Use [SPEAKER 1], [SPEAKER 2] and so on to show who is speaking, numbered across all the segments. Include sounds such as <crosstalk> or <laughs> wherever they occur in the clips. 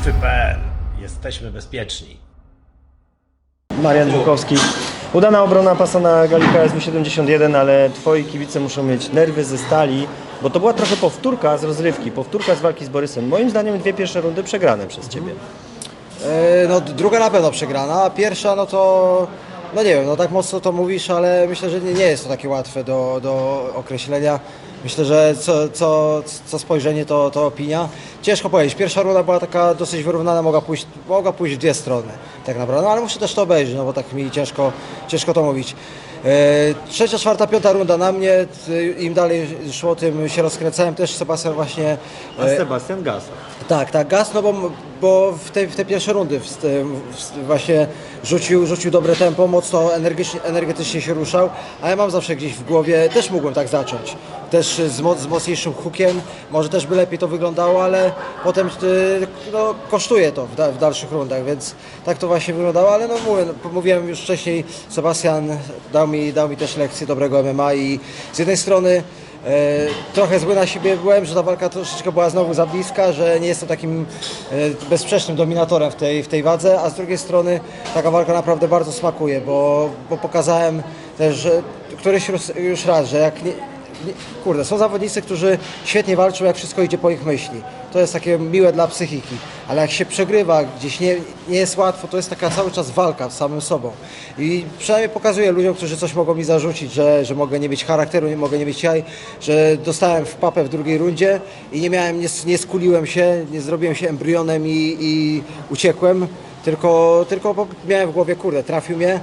[SPEAKER 1] Strefy.pl. Jesteśmy bezpieczni.
[SPEAKER 2] Marian Żukowski. Udana obrona pasa na Galika SW71, ale twoi kibice muszą mieć nerwy ze stali, bo to była trochę powtórka z rozrywki, powtórka z walki z Borysem. Moim zdaniem dwie pierwsze rundy przegrane przez ciebie.
[SPEAKER 3] E, No druga na pewno przegrana, a pierwsza no to, no nie wiem, no tak mocno to mówisz, ale myślę, że nie, nie jest to takie łatwe do, do określenia. Myślę, że co, co, co spojrzenie to, to opinia. Ciężko powiedzieć, pierwsza runda była taka dosyć wyrównana, mogła pójść, mogła pójść w dwie strony tak naprawdę, no ale muszę też to obejrzeć, no bo tak mi ciężko, ciężko to mówić. E, Trzecia, czwarta, piąta runda na mnie, im dalej szło, tym się rozkręcałem, też Sebastian właśnie
[SPEAKER 2] A Sebastian Gasa.
[SPEAKER 3] Tak, tak, gaz, no bo, bo w te, w te pierwsze rundy w, w, właśnie rzucił, rzucił dobre tempo, mocno energetycznie, się ruszał, a ja mam zawsze gdzieś w głowie, też mógłbym tak zacząć, też z, moc, z mocniejszym hookiem, może też by lepiej to wyglądało, ale potem y, no, kosztuje to w, da, w dalszych rundach, więc tak to właśnie wyglądało, ale no mówię, no, mówiłem już wcześniej, Sebastian dał mi, dał mi też lekcję dobrego MMA i z jednej strony trochę zły na siebie byłem, że ta walka troszeczkę była znowu za bliska, że nie jestem takim e, bezsprzecznym dominatorem w tej, w tej wadze, a z drugiej strony taka walka naprawdę bardzo smakuje, bo, bo pokazałem też, że któryś już, raz, że jak nie, kurde, są zawodnicy, którzy świetnie walczą, jak wszystko idzie po ich myśli. To jest takie miłe dla psychiki, ale jak się przegrywa, gdzieś nie, nie jest łatwo, to jest taka cały czas walka z samym sobą. I przynajmniej pokazuję ludziom, którzy coś mogą mi zarzucić, że, że mogę nie mieć charakteru, nie mogę nie mieć jaj, że dostałem w papę w drugiej rundzie i nie miałem, nie, nie skuliłem się, nie zrobiłem się embrionem i, i uciekłem, tylko, tylko miałem w głowie, kurde, trafił mnie,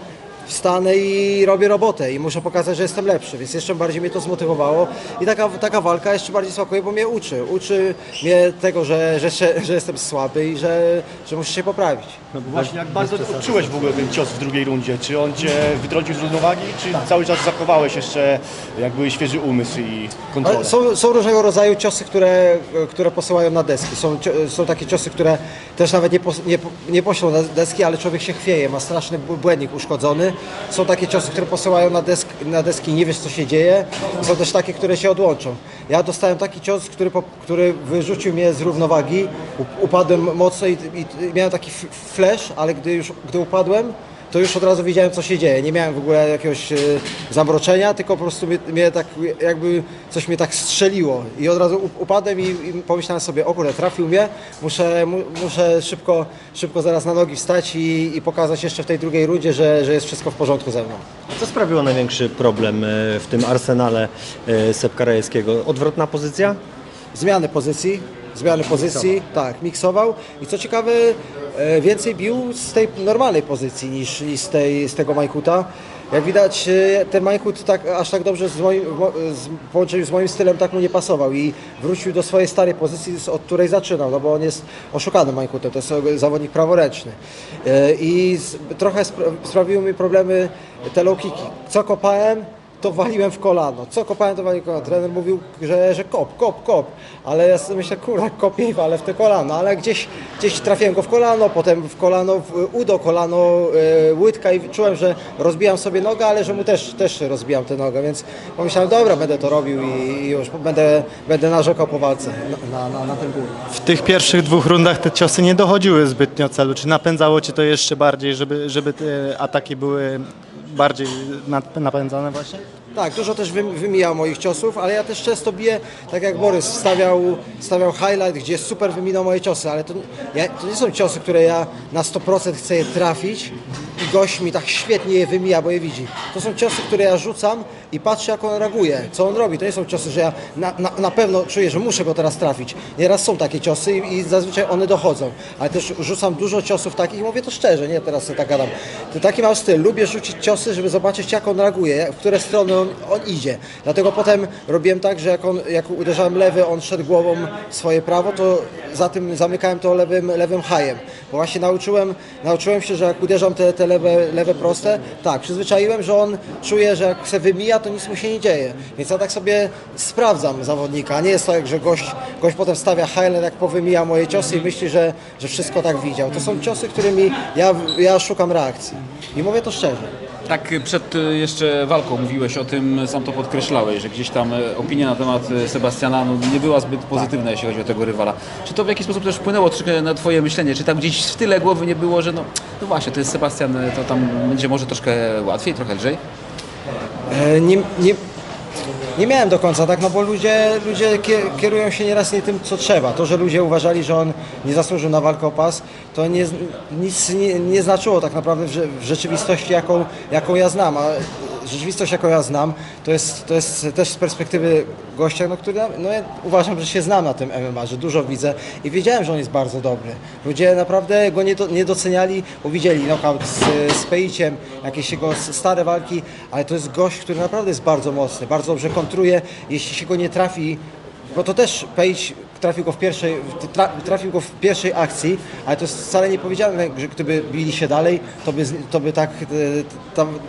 [SPEAKER 3] wstanę i robię robotę i muszę pokazać, że jestem lepszy, więc jeszcze bardziej mnie to zmotywowało i taka, taka walka jeszcze bardziej smakuje, bo mnie uczy. Uczy mnie tego, że, że, że, jestem słaby i że, że muszę się poprawić.
[SPEAKER 4] Właśnie, jak bardzo odczułeś w ogóle ten cios w drugiej rundzie? Czy on cię wytrącił z równowagi, czy cały czas zachowałeś jeszcze jakby świeży umysł i kontrolę?
[SPEAKER 3] Są, są różnego rodzaju ciosy, które, które posyłają na deski. Są, są takie ciosy, które też nawet nie, nie, nie poślą na deski, ale człowiek się chwieje, ma straszny bł- błędnik uszkodzony. Są takie ciosy, które posyłają na, desk, na deski, nie wiesz co się dzieje. Są też takie, które się odłączą. Ja dostałem taki cios, który, który wyrzucił mnie z równowagi. Upadłem mocno i, i, miałem taki flash, ale gdy już gdy upadłem, to już od razu wiedziałem, co się dzieje. Nie miałem w ogóle jakiegoś e, zamroczenia, tylko po prostu mnie, mnie tak, jakby coś mnie tak strzeliło. I od razu up- upadłem i, i pomyślałem sobie, o kurde, trafił mnie, muszę, mu, muszę szybko, szybko zaraz na nogi wstać i, i pokazać jeszcze w tej drugiej rundzie, że, że jest wszystko w porządku ze mną.
[SPEAKER 2] Co sprawiło największy problem e, w tym arsenale e, Sepka Rajewskiego? Odwrotna pozycja?
[SPEAKER 3] Zmiany pozycji, zmiany pozycji, tak, miksował i co ciekawe, więcej bił z tej normalnej pozycji niż, niż z, tej, z tego Majkuta. Jak widać, e, ten Majkut tak, aż tak dobrze z moim, z, w połączeniu z moim stylem tak mu nie pasował i wrócił do swojej starej pozycji, od której zaczynał, no bo on jest oszukanym Majkutem, to jest zawodnik praworęczny. E, I z, trochę spra- sprawiły mi problemy te low kicki. Co kopałem, to waliłem w kolano. Co kopałem, to waliłem w kolano. Trener mówił, że, że kop, kop, kop. Ale ja sobie myślę, kurwa, kopię i walę w te kolano. Ale gdzieś, gdzieś trafiłem go w kolano, potem w kolano, w udo kolano, e, łydka i czułem, że rozbijam sobie nogę, ale że mu też, też rozbijam tę nogę, więc pomyślałem, dobra, będę to robił i, już będę, będę narzekał po walce na, na, na, ten ból.
[SPEAKER 5] W tych pierwszych dwóch rundach te ciosy nie dochodziły zbytnio celu. Czy napędzało Cię to jeszcze bardziej, żeby, żeby te ataki były bardziej nap- napędzane właśnie?
[SPEAKER 3] Tak, dużo też wym- wymijał moich ciosów, ale ja też często biję, tak jak Borys stawiał, stawiał highlight, gdzie super wyminął moje ciosy, ale to, ja, to nie są ciosy, które ja na 100% chcę je trafić i gość mi tak świetnie je wymija, bo je widzi. To są ciosy, które ja rzucam i patrzę jak on reaguje, co on robi. To nie są ciosy, że ja na, na, na pewno czuję, że muszę go teraz trafić. Nieraz są takie ciosy i, i zazwyczaj one dochodzą, ale też rzucam dużo ciosów takich i mówię to szczerze, nie teraz sobie tak gadam. To taki mam styl, lubię rzucić ciosy, żeby zobaczyć jak on reaguje, w które strony on, on idzie. Dlatego potem robiłem tak, że jak, on, jak uderzałem lewy, on szedł głową swoje prawo, to za tym zamykałem to lewym, lewym hajem. Bo właśnie nauczyłem, nauczyłem się, że jak uderzam te, te lewe, lewe proste, tak, przyzwyczaiłem, że on czuje, że jak se wymija, to nic mu się nie dzieje. Więc ja tak sobie sprawdzam zawodnika. Nie jest tak, że gość, gość potem stawia highlight, jak powymija moje ciosy i myśli, że, że wszystko tak widział. To są ciosy, którymi ja, ja szukam reakcji. I mówię to szczerze.
[SPEAKER 6] Tak przed y, jeszcze walką mówiłeś o tym, sam to podkreślałeś, że gdzieś tam y, opinia na temat y, Sebastiana no, nie była zbyt pozytywna, jeśli chodzi o tego rywala. Czy to w jakiś sposób też wpłynęło troszkę na twoje myślenie? Czy tam gdzieś w tyle głowy nie było, że no, no właśnie, to jest Sebastian, to tam będzie może troszkę łatwiej, trochę lżej?
[SPEAKER 3] E, Nie, nie, nie miałem do końca tak, no bo ludzie, ludzie kie- kierują się nieraz nie tym, co trzeba. To, że ludzie uważali, że on nie zasłużył na walkę o pas, to nie, nic nie, nie znaczyło tak naprawdę w, w rzeczywistości, jaką, jaką ja znam. A rzeczywistość, jaką ja znam, to jest, to jest też z perspektywy gościa, no, który no, ja uważam, że się znam na tym MMA, że dużo widzę i wiedziałem, że on jest bardzo dobry. Ludzie naprawdę go nie, do, nie doceniali, bo widzieli knockout z, z jakieś jego stare walki, ale to jest gość, który naprawdę jest bardzo mocny, bardzo dobrze kontruje. Jeśli się go nie trafi, bo to też Page trafił go w pierwszej, tra, trafił go w pierwszej akcji, ale to jest wcale nie powiedziane, że gdyby bili się dalej, to by, to by tak e, tam,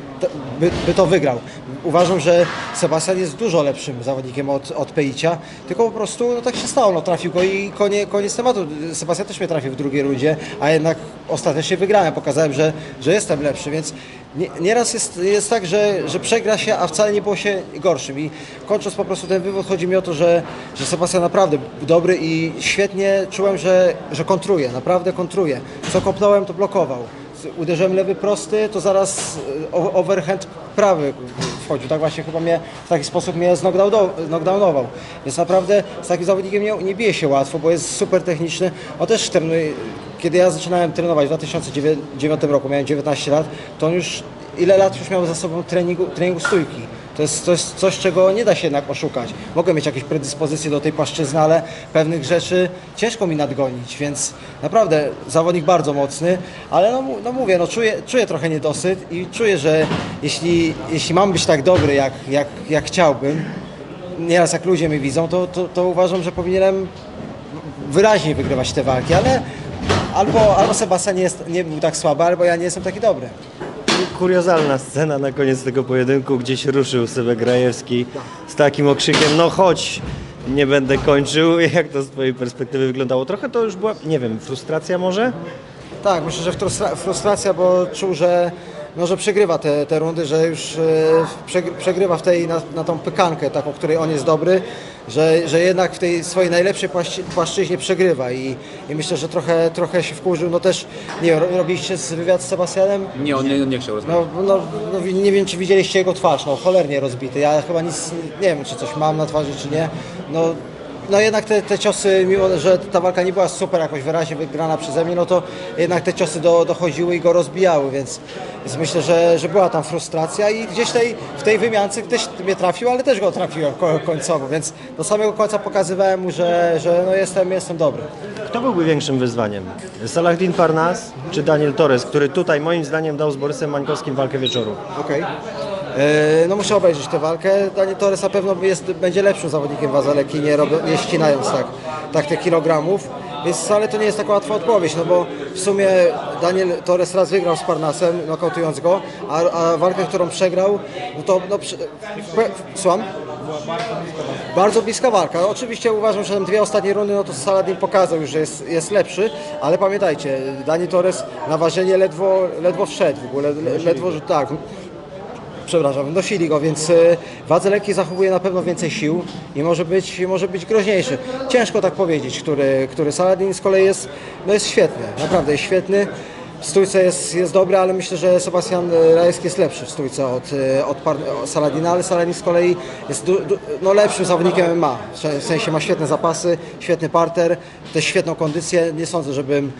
[SPEAKER 3] by, by to wygrał. Uważam, że Sebastian jest dużo lepszym zawodnikiem od, od Pejcia, tylko po prostu no, tak się stało, no, trafił go i konie, koniec tematu. Sebastian też mnie trafił w drugiej rundzie, a jednak ostatecznie wygrałem, pokazałem, że, że jestem lepszy, więc nie, nieraz jest, jest tak, że, że przegra się, a wcale nie było się gorszym. I kończąc po prostu ten wywód, chodzi mi o to, że, że Sebastian naprawdę dobry i świetnie czułem, że, że kontruje, naprawdę kontruje. Co kopnąłem, to blokował. Uderzyłem lewy prosty, to zaraz e, overhand prawy wchodził. Tak właśnie chyba mnie w taki sposób mnie knockdownował. Więc naprawdę z takim zawodnikiem nie, nie bije się łatwo, bo jest super techniczny. On też trenuje. Kiedy ja zaczynałem trenować w 2009 roku, miałem 19 lat, to on już ile lat już miał za sobą treningu, treningu stójki. To jest, jest coś, czego nie da się jednak oszukać. Mogę mieć jakieś predyspozycje do tej płaszczyzny, ale pewnych rzeczy ciężko mi nadgonić, więc naprawdę zawodnik bardzo mocny, ale no, no mówię, no czuję, czuję trochę niedosyt i czuję, że jeśli, jeśli mam być tak dobry, jak, jak, jak chciałbym, nieraz jak ludzie mnie widzą, to, to, to uważam, że powinienem wyraźniej wygrywać te walki, ale albo, albo Sebastian nie, jest, nie był tak słaby, albo ja nie jestem taki dobry.
[SPEAKER 2] Kuriozalna scena na koniec tego pojedynku, gdzieś ruszył Sebe Grajewski z takim okrzykiem, no chodź, nie będę kończył. <laughs> Jak to z twojej perspektywy wyglądało? Trochę to już była, nie wiem, frustracja może?
[SPEAKER 3] Tak, myślę, że frustra- frustracja, bo czuł, że, no, że przegrywa te, te rundy, że już e, przeg- przegrywa w tej, na, na tą pykankę, taką, której on jest dobry, że, że jednak w tej swojej najlepszej płaszczy, płaszczyźnie przegrywa i, i myślę, że trochę, trochę się wkurzył. No też, nie wiem, robiliście z- wywiad z Sebastianem?
[SPEAKER 6] Nie, on nie, nie chciał rozmawiać.
[SPEAKER 3] No, no, no nie wiem, czy widzieliście jego twarz, no cholernie rozbity. Ja chyba nic, nie wiem, czy coś mam na twarzy, czy nie. No, no jednak te, te ciosy, mimo że ta walka nie była super jakoś wyraźnie wygrana przeze mnie, no to jednak te ciosy do, dochodziły i go rozbijały, więc, więc myślę, że, że była tam frustracja i gdzieś tej, w tej wymiance też mnie trafił, ale też go trafiłem ko- końcowo, więc do samego końca pokazywałem mu, że, że no jestem, jestem dobry.
[SPEAKER 2] Kto byłby większym wyzwaniem? Salahdin Parnas czy Daniel Torres, który tutaj moim zdaniem dał z Borysem Mańkowskim walkę wieczoru?
[SPEAKER 3] Okej. E, No muszę obejrzeć tę walkę. Daniel Torres na pewno jest, będzie lepszym zawodnikiem wazaleki, nie, nie ścinając tak, tak kilogramów. Więc wcale to nie jest taka łatwa odpowiedź, no bo w sumie Daniel Torres raz wygrał z Parnasem, nokautując go, a, a walkę, którą przegrał, no to no, przy, pe- słucham? Bardzo bliska walka. Oczywiście uważam, że te dwie ostatnie rundy, no to Saladin pokazał już, że jest, jest lepszy, ale pamiętajcie, Daniel Torres na ważenie ledwo, ledwo wszedł w ogóle, le, ledwo, tak, przepraszam, nosili go, więc e, wadze lekkiej zachowuje na pewno więcej sił i może być, może być groźniejszy. Ciężko tak powiedzieć, który, który Saladin z kolei jest, no jest świetny, naprawdę jest świetny. Stójce jest, jest dobry, ale myślę, że Sebastian Rajewski jest lepszy w stójce od, e, od Saladina, ale Saladin z kolei jest du, du, no lepszym zawodnikiem MMA. W sensie ma świetne zapasy, świetny parter, też świetną kondycję. Nie sądzę, żebym e,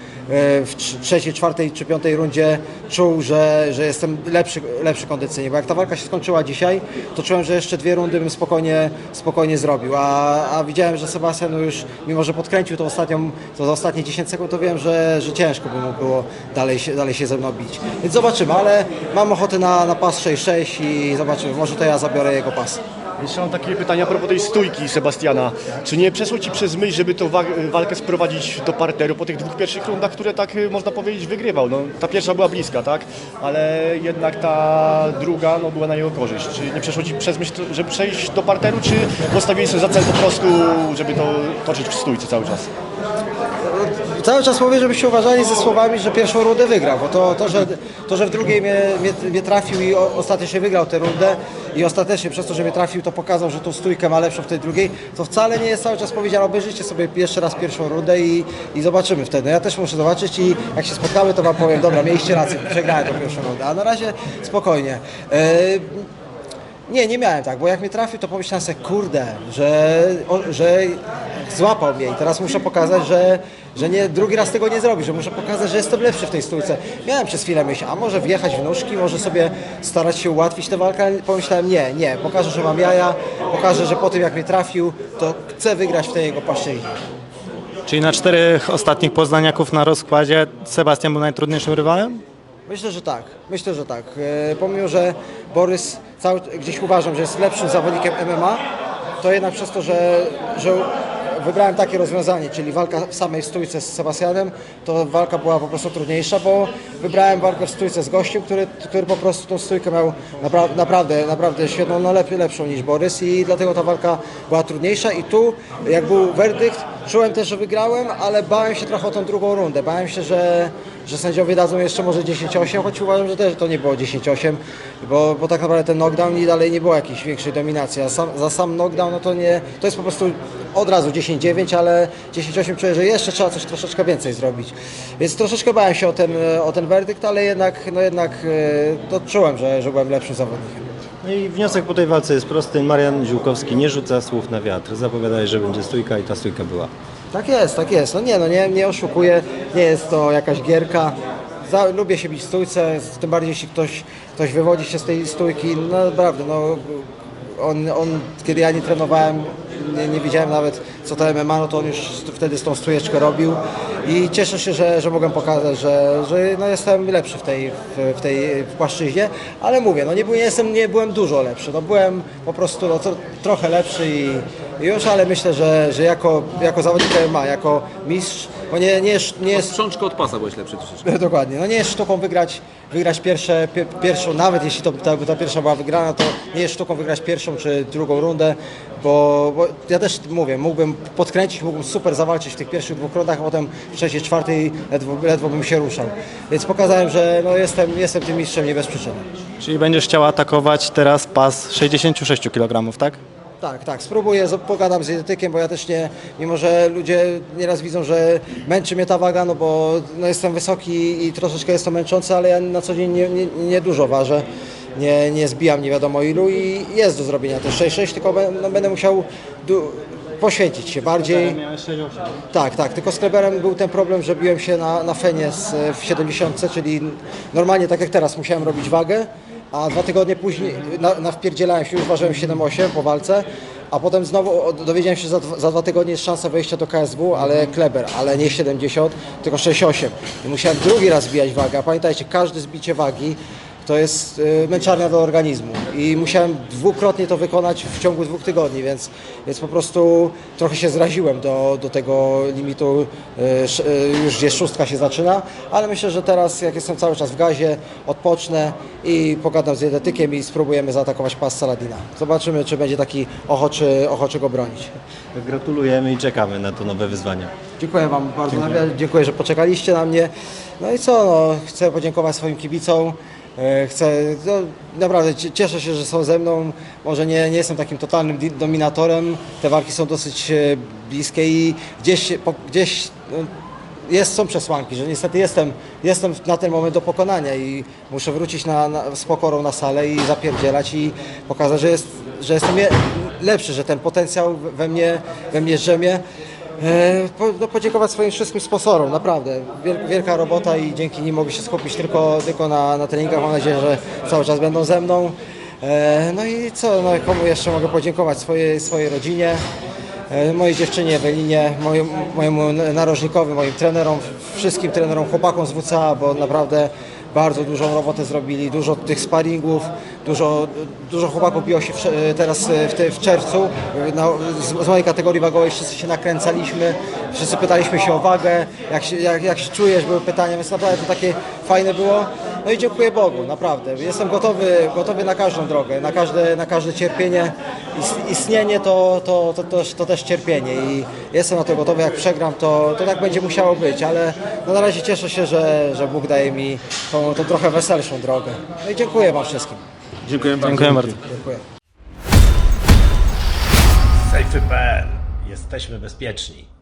[SPEAKER 3] w trz- trzeciej, czwartej czy piątej rundzie czuł, że, że jestem lepszy, lepszy kondycyjnie. Bo jak ta walka się skończyła dzisiaj, to czułem, że jeszcze dwie rundy bym spokojnie, spokojnie zrobił. A, a widziałem, że Sebastian już, mimo że podkręcił to, ostatnią, to za ostatnie 10 sekund, to wiem, że, że ciężko by mu było dalej się, dalej się ze mną bić. Więc zobaczymy, ale mam ochotę na, na pas 6-6 i zobaczymy. Może to ja zabiorę jego pas.
[SPEAKER 4] Jeszcze mam takie pytanie a propos tej stójki Sebastiana. Czy nie przeszło Ci przez myśl, żeby tą wa- walkę sprowadzić do parteru po tych dwóch pierwszych rundach, które tak y, można powiedzieć wygrywał? No, ta pierwsza była bliska, tak? Ale jednak ta druga no, była na jego korzyść. Czy nie przeszło Ci przez myśl, żeby przejść do parteru, czy postawiłeś sobie za cel po prostu, żeby to toczyć w stójce cały czas?
[SPEAKER 3] Cały czas mówię, żebyście uważali ze słowami, że pierwszą rundę wygrał, bo to, to, że, to, że w drugiej mnie, mnie, mnie trafił i o, ostatecznie wygrał tę rundę i ostatecznie przez to, że mnie trafił, to pokazał, że tą stójkę ma lepszą w tej drugiej, to wcale nie jest cały czas powiedziane, obejrzyjcie sobie jeszcze raz pierwszą rundę i, i zobaczymy wtedy. Ja też muszę zobaczyć i jak się spotkamy, to wam powiem, dobra, mieliście rację, przegrałem tą pierwszą rundę, a na razie spokojnie. E, nie, nie miałem tak, bo jak mnie trafił, to pomyślałem sobie, kurde, że, o, że złapał mnie i teraz muszę pokazać, że, że nie, drugi raz tego nie zrobi, że muszę pokazać, że jestem lepszy w tej stójce. Miałem przez chwilę myśl, a może wjechać w nóżki, może sobie starać się ułatwić tę walkę, ale pomyślałem, nie, nie, pokażę, że mam jaja, pokażę, że po tym jak mnie trafił, to chcę wygrać w tej jego płaszczyźnie.
[SPEAKER 5] Czyli na czterech ostatnich poznaniaków na rozkładzie Sebastian był najtrudniejszym rywalem?
[SPEAKER 3] Myślę, że tak. Myślę, że tak. E, pomimo, że Borys cały, gdzieś uważam, że jest lepszym zawodnikiem MMA, to jednak przez to, że, że wybrałem takie rozwiązanie, czyli walka w samej stójce z Sebastianem, to walka była po prostu trudniejsza, bo wybrałem walkę w stójce z gościem, który, który po prostu tą stójkę miał napra naprawdę, naprawdę świetną, no lep, lepszą niż Borys i dlatego ta walka była trudniejsza i tu, jak był werdykt, czułem też, że wygrałem, ale bałem się trochę o tą drugą rundę. Bałem się, że, że sędziowie dadzą jeszcze może 10-8, choć uważam, że też to nie było 10-8, bo, bo tak naprawdę ten knockdown i dalej nie było jakiejś większej dominacji. A sam, za sam knockdown no to nie, to jest po prostu od razu 10-9, ale 10-8 czuję, że jeszcze trzeba coś troszeczkę więcej zrobić. Więc troszeczkę bałem się o ten, o ten werdykt, ale jednak, no jednak e, to czułem, że, że byłem lepszym zawodnikiem.
[SPEAKER 2] No i wniosek po tej walce jest prosty. Marian Ziółkowski nie rzuca słów na wiatr. Zapowiadałeś, że będzie stójka i ta stójka była.
[SPEAKER 3] Tak jest, tak jest. No nie, no nie, nie oszukuję, nie jest to jakaś gierka. Za, lubię się bić w stójce, tym bardziej jeśli ktoś, ktoś wywodzi się z tej stójki, no naprawdę, no on, on kiedy ja nie trenowałem, nie, nie wiedziałem nawet co to MMA, no to on już wtedy z tą stójeczkę robił i cieszę się, że, że mogłem pokazać, że, że no jestem lepszy w tej, w, w tej płaszczyźnie, ale mówię, no nie, byłem- nie, jestem, nie byłem dużo lepszy, no byłem po prostu no, to, trochę lepszy i, już, ale myślę, że, że jako, jako zawodnik MMA, jako mistrz, bo nie, nie, jest- nie jest
[SPEAKER 6] Strzączkę od pasa byłeś lepszy troszeczkę. <laughs>
[SPEAKER 3] Dokładnie. No nie jest sztuką wygrać, wygrać pierwsze, pie, pierwszą, nawet jeśli to, ta, ta pierwsza była wygrana, to nie jest sztuką wygrać pierwszą czy drugą rundę, bo, bo ja też mówię, mógłbym podkręcić, mógłbym super zawalczyć w tych pierwszych dwóch rundach, a potem w trzeciej, czwartej ledwo, ledwo bym się ruszał. Więc pokazałem, że no jestem, jestem tym mistrzem nie bez przyczyny.
[SPEAKER 5] Czyli będziesz chciał atakować teraz pas 66 kg, tak?
[SPEAKER 3] Tak, tak, spróbuję, pogadam z dietetykiem, bo ja też nie, mimo że ludzie nieraz widzą, że męczy mnie ta waga, no bo no jestem wysoki i troszeczkę jest to męczące, ale ja na co dzień nie, nie, nie dużo ważę, nie, nie zbijam nie wiadomo ilu i jest do zrobienia też 6-6, tylko no, będę musiał poświęcić się bardziej. Tak, tak, tylko z Kleberem był ten problem, że biłem się na, na fenie z, w 70, czyli normalnie tak jak teraz musiałem robić wagę, a dwa tygodnie później na, na wpierdzielałem się, już ważyłem 7,8 po walce, a potem znowu dowiedziałem się, że za, dwa- za dwa tygodnie jest szansa wejścia do KSW, ale Kleber, ale nie 70, tylko 6,8 i musiałem drugi raz zbijać wagę, a pamiętajcie, każde zbicie wagi to jest y, męczarnia do organizmu i musiałem dwukrotnie to wykonać w ciągu dwóch tygodni, więc, więc po prostu trochę się zraziłem do, do tego limitu, y, y, już gdzie szóstka się zaczyna, ale myślę, że teraz jak jestem cały czas w gazie, odpocznę i pogadam z dietetykiem i spróbujemy zaatakować pas Saladina. Zobaczymy, czy będzie taki ochoczy, ochoczy go bronić.
[SPEAKER 2] Gratulujemy i czekamy na to nowe wyzwania.
[SPEAKER 3] Dziękuję Wam bardzo, dziękuję, dziękuję że poczekaliście na mnie. No i co, no, chcę podziękować swoim kibicom. E, Chcę, no, naprawdę cie- cieszę się, że są ze mną. Może nie, nie jestem takim totalnym dominatorem. Te walki są dosyć e, bliskie i gdzieś, po, gdzieś no, jest, są przesłanki, że niestety jestem, jestem na ten moment do pokonania i muszę wrócić na, na, z pokorą na salę i zapierdzielać i pokazać, że, jest, że jestem je, lepszy, że ten potencjał we mnie, we mnie drzemie. E, no, podziękować swoim wszystkim sponsorom, naprawdę. Wiel, wielka robota i dzięki nim mogę się skupić tylko, tylko na, na treningach. Mam nadzieję, że cały czas będą ze mną. E, no i co, no, komu jeszcze mogę podziękować? Swojej, swojej rodzinie, e, mojej dziewczynie Ewelinie, moim, mojemu narożnikowi, moim trenerom, wszystkim trenerom, chłopakom z WCA, bo naprawdę bardzo dużą robotę zrobili, dużo tych sparingów, dużo, dużo chłopaków biło się w, teraz e, w, te, w czerwcu. Na, z, z mojej kategorii wagowej wszyscy się nakręcaliśmy, wszyscy pytaliśmy się o wagę, jak się, jak, jak się czujesz, były pytania, więc naprawdę to takie fajne było. No i dziękuję Bogu, naprawdę. Jestem gotowy, gotowy na każdą drogę, na każde, na każde cierpienie. Is- Istnienie to, to, to, to, to też cierpienie i jestem na to gotowy. Jak przegram, to, to tak będzie musiało być, ale no na razie cieszę się, że, że Bóg daje mi tą, tą trochę weselszą drogę. No i dziękuję Wam wszystkim.
[SPEAKER 6] Dziękuję bardzo.
[SPEAKER 5] Dziękuję bardzo.
[SPEAKER 3] Dziękuję.
[SPEAKER 1] Safety.pl. Jesteśmy bezpieczni.